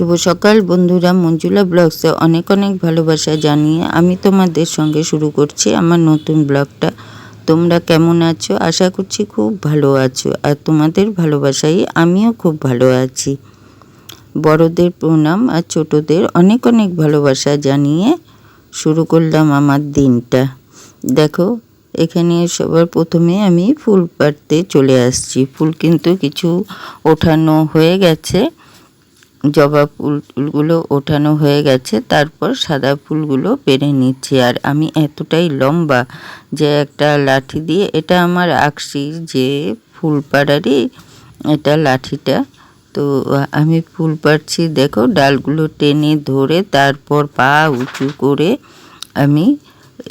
শুভ সকাল বন্ধুরা। মঞ্জুলা ব্লগসে অনেক অনেক ভালোবাসা জানিয়ে আমি তোমাদের সঙ্গে শুরু করছি আমার নতুন ব্লগটা। তোমরা কেমন আছো? আশা করছি খুব ভালো আছো। আর তোমাদের ভালোবাসাই আমিও খুব ভালো আছি। বড়দের প্রণাম আর ছোটদের অনেক অনেক ভালোবাসা জানিয়ে শুরু করলাম আমার দিনটা। দেখো, এখানে সবার প্রথমে আমি ফুল পাড়তে চলে আসছি। ফুল কিন্তু কিছু ওঠানো হয়ে গেছে। জবা ফুলগুলো ওঠানো হয়ে গেছে, তারপর সাদা ফুলগুলো পেরে নিচ্ছি। আর আমি এতটাই লম্বা যে একটা লাঠি দিয়ে, এটা আমার আঁকছি যে ফুল পাড়ারই এটা লাঠিটা। তো আমি ফুল পাড়ছি, দেখো, ডালগুলো টেনে ধরে তারপর পা উঁচু করে আমি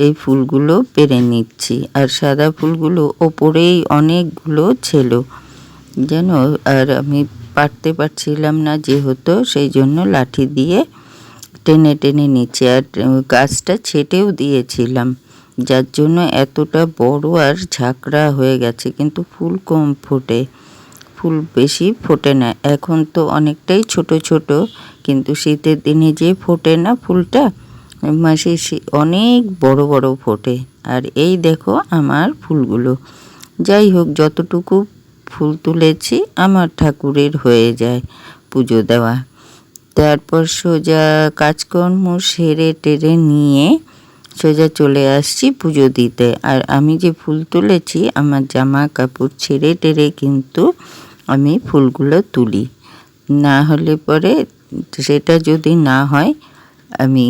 এই ফুলগুলো পেরে নিচ্ছি। আর সাদা ফুলগুলো ওপরেই অনেকগুলো ছিল যেন আর আমি পারতে পারছিলাম না যেহেতু, সেই জন্য লাঠি দিয়ে টেনে টেনে নিচে আর গাছটা ছেটেও দিয়েছিলাম। যার জন্য এতটা বড় আর ঝাঁকড়া হয়ে গেছে, কিন্তু ফুল কম ফোটে। ফুল বেশি ফোটে না। এখন তো অনেকটাই ছোট ছোট, কিন্তু শীতের দিনে যে ফোটে না ফুলটা, মাসে অনেক বড় বড় ফোটে। আর এই দেখো আমার ফুলগুলো। যাই হোক, যতটুকু ফুল তুলেছি, আমার ঠাকুরের হয়ে যায় পুজো দেওয়া। তারপর সোজা কাজকর্ম সেরে টেরে নিয়ে সোজা চলে আসছি পুজো দিতে। আর আমি যে ফুল তুলেছি, আমার জামা কাপড় ছেড়ে টেরে কিন্তু আমি ফুলগুলো তুলি। না হলে পরে সেটা যদি না হয়, আমি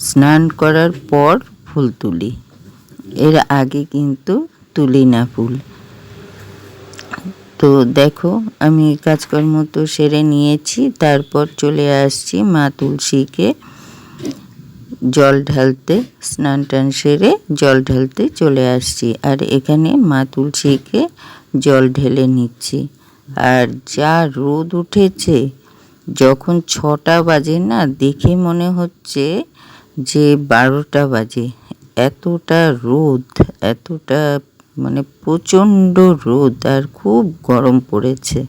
স্নান করার পর ফুল তুলি। এর আগে কিন্তু তুলি না ফুল। তো দেখো, আমি কাজকর্ম তো সেরে নিয়েছি, তারপর চলে আসছি মা তুলসীকে জল ঢালতে, স্নান টান সেরে জল ঢালতে চলে আসছি। আর এখানে মা তুলসীকে জল ঢেলে নিচ্ছি। আর যা রোদ উঠেছে, যখন ছটা বাজে না, দেখে মনে হচ্ছে যে বারোটা বাজে। এতটা রোদ, এতটা মানে প্রচণ্ড রোদ আর খুব গরম পড়েছে।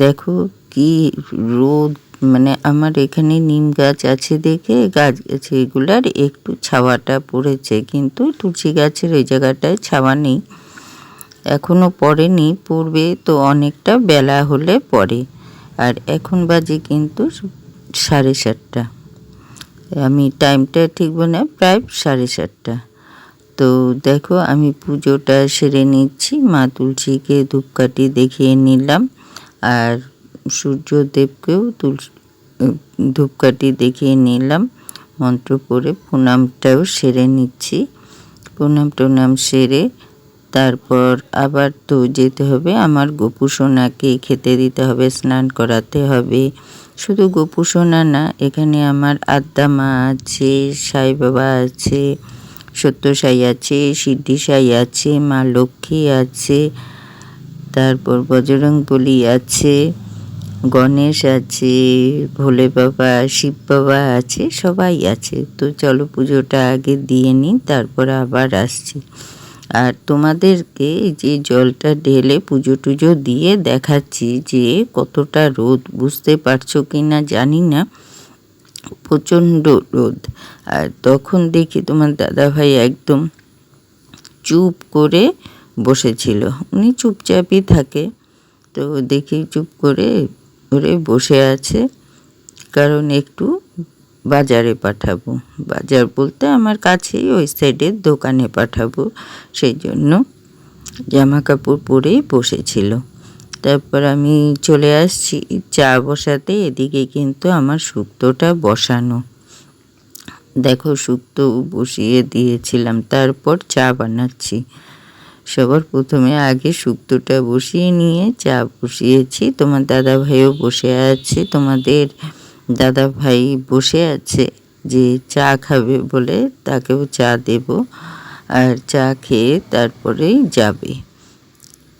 দেখো কি রোদ মানে আমার এখানে নিম গাছ আছে দেখে গাছ গাছে এগুলার একটু ছাওয়াটা পড়েছে, কিন্তু তুলসী গাছের ওই জায়গাটায় ছাওয়া নেই। এখনও পড়েনি, পড়বে তো অনেকটা বেলা হলে পড়ে। আর এখন বাজে কিন্তু সাড়ে সাতটা। আমি টাইমটা ঠিক বলে প্রায় সাড়ে সাতটা। তো দেখো আমি পুজোটা সেরে নিচ্ছি। মা তুলসীকে ধূপকাঠি দেখিয়ে নিলাম আর সূর্যদেবকেও তুলসী ধূপকাঠি দেখিয়ে নিলাম। মন্ত্র পড়ে প্রণামটাও সেরে নিচ্ছি। প্রণাম টনাম সেরে তারপর আবার তো যেতে হবে। আমার গোপুসোনাকে খেতে দিতে হবে, স্নান করাতে হবে। শুধু গোপুসোনা না, এখানে আমার আদ্দা মা আছে, সাই বাবা আছে সত্য সাই আছে, সিদ্ধি সাই আছে, মা লক্ষ্মী আছে, তারপর বজরং বলি আছে, গণেশ আছে, ভোলে বাবা, শিব বাবা আছে, সবাই আছে। তো চলো পুজোটা আগে দিয়ে নিই, তারপর আবার আসছি। আর তোমাদেরকে যে জলটা ঢেলে পুজো টুজো দিয়ে দেখাচ্ছি যে কতটা রোদ, বুঝতে পারছ কি না জানি না। প্রচণ্ড রোদ। আর তখন দেখি তোমার দাদাভাই একদম চুপ করে বসেছিল। উনি চুপচাপই থাকে। তো দেখি চুপ করে করে বসে আছে। কারণ একটু বাজারে পাঠাবো। বাজার বলতে আমার কাছেই ওই সাইডের দোকানে পাঠাবো। সেই জন্য জামা কাপড় পরেই বসেছিল। তারপর আমি চলে আসছি চা বসাতে, এদিকে কিন্তু আমার শুক্তোটা বসানো। দেখো শুক্তো বসিয়ে দিয়েছিলাম, তারপর চা বানাচ্ছি। সবার প্রথমে আগে শুক্তোটা বসিয়ে নিয়ে চা বসিয়েছি। তোমার দাদা ভাইও বসে আছে, তোমাদের দাদা ভাই বসে আছে যে চা খাবে বলে, তাকেও চা দেব। আর চা খেয়ে তারপরেই যাবে।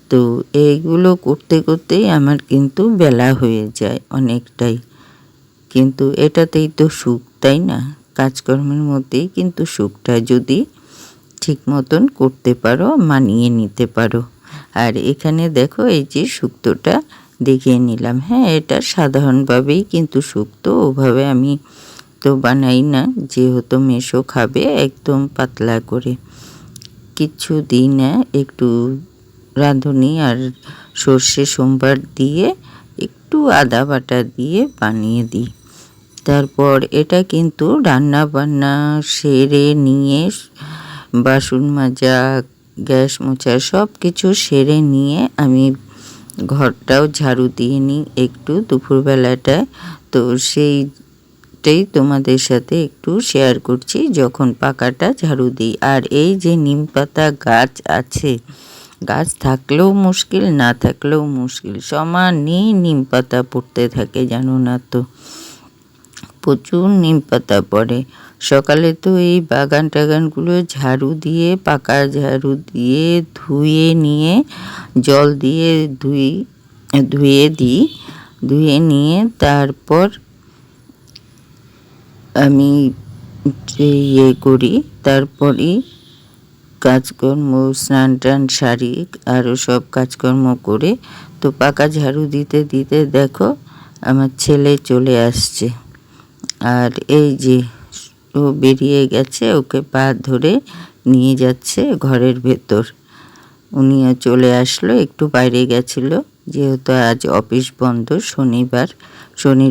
তো এইগুলো করতে করতেই আমার কিন্তু বেলা হয়ে যায় অনেকটাই। কিন্তু এটাতেই তো সুখ, তাই না? কাজকর্মের মধ্যেই কিন্তু সুখটা যদি ঠিক মতন করতে পারো, মানিয়ে নিতে পারো। আর এখানে দেখো এই যে শুক্তোটা দেখিয়ে নিলাম। হ্যাঁ এটা সাধারণভাবেই কিন্তু শুক্তো ওভাবে আমি তো বানাই না। যেহেতু মেশো খাবে একদম পাতলা করে। কিছু দিই না একটু রাঁধুনি আর সর্ষে সোমবার দিয়ে একটু আদা বাটা দিয়ে বানিয়ে দিই। তারপর এটা কিন্তু রান্না বান্না সেরে নিয়ে বাসন মাজা, গ্যাস মোছা সব কিছু সেরে নিয়ে আমি ঘরটাও ঝাড়ু দিয়ে নিই একটু দুপুরবেলাটা। তো সেইটাই তোমাদের সাথে একটু শেয়ার করছি যখন পাকাটা ঝাড়ু দিই। আর এই যে নিম পাতা গাছ আছে গাছ থাকলেও মুশকিল, না থাকলেও মুশকিল। সমানই নিম পাতা পড়তে থাকে, জানো না তো? প্রচুর নিম পাতা পড়ে। সকালে তো এই বাগান টাগানগুলো ঝাড়ু দিয়ে, পাকা ঝাড়ু দিয়ে, ধুয়ে নিয়ে, জল দিয়ে ধুই, ধুয়ে দিই, ধুয়ে নিয়ে তারপর আমি ইয়ে করি, তারপরই কাজকর্ম, স্নান টান সারি আরও সব কাজকর্ম করে তো পাকা ঝাড়ু দিতে দিতে দেখো আমার ছেলে চলে আসছে। আর এই যে ও বেরিয়ে গেছে, ওকে পা ধরে নিয়ে যাচ্ছে ঘরের ভেতর। উনিও চলে আসলো, একটু বাইরে গেছিল, যেহেতু আজ অফিস বন্ধ, শনিবার শনি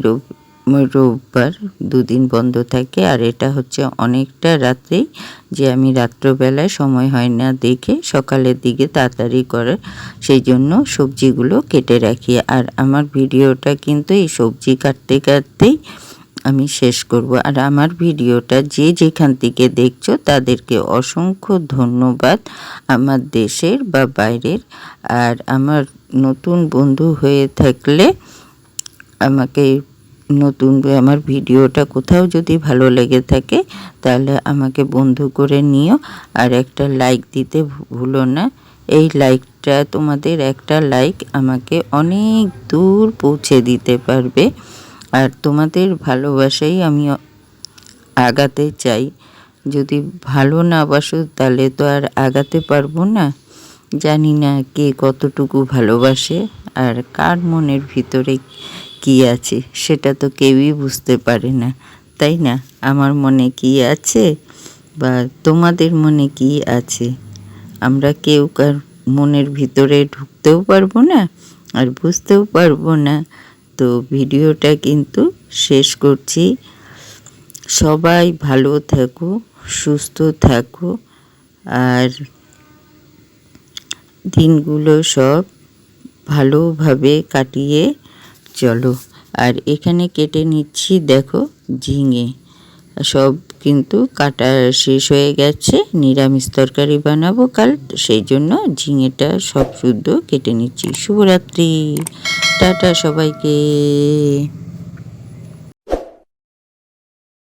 রোববার দুদিন বন্ধ থাকে আর এটা হচ্ছে অনেকটা রাত্রেই যে আমি রাত্রবেলায় সময় হয় না দেখে সকালের দিকে তাড়াতাড়ি করে সেই জন্য সবজিগুলো কেটে রাখি। আর আমার ভিডিওটা কিন্তু এই সবজি কাটতে কাটতেই আমি শেষ করব। আর আমার ভিডিওটা যে যেখান থেকে দেখছ তাদেরকে অসংখ্য ধন্যবাদ আমার দেশের বা বাইরের। আর আমার নতুন বন্ধু হয়ে থাকলে আমাকে নতুন আমার ভিডিওটা কোথাও যদি ভালো লেগে থাকে, তাহলে আমাকে বন্ধু করে নিও। আর একটা লাইক দিতে ভুলো না। এই লাইকটা তোমাদের একটা লাইক আমাকে অনেক দূর পৌঁছে দিতে পারবে। আর তোমাদের ভালোবাসাই আমি আগাতে চাই। যদি ভালো না বাসো, তাহলে তো আর আগাতে পারব না। জানি না কে কতটুকু ভালোবাসে আর কার মনের ভিতরে কি আছে সেটা তো কেউই বুঝতে পারে না, তাই না? আমার মনে কি আছে বা তোমাদের মনে কি আছে? আমরা কেউ কার মনের ভিতরে ঢুকতেও পারব না আর বুঝতেও পারব না। তো ভিডিওটা কিন্তু শেষ করছি। সবাই ভালো থাকো, সুস্থ থাকো আর দিনগুলো সব ভালোভাবে কাটিয়ে চলো। আর এখানে কেটে নিচ্ছি, দেখো, ঝিঙে। সব কিন্তু কাটা শেষ হয়ে গেছে। নিরামিষ তরকারি বানাবো কাল, সেই জন্য ঝিঙেটা সব শুদ্ধ কেটে নিচ্ছি। শুভরাত্রি। টাটা সবাইকে।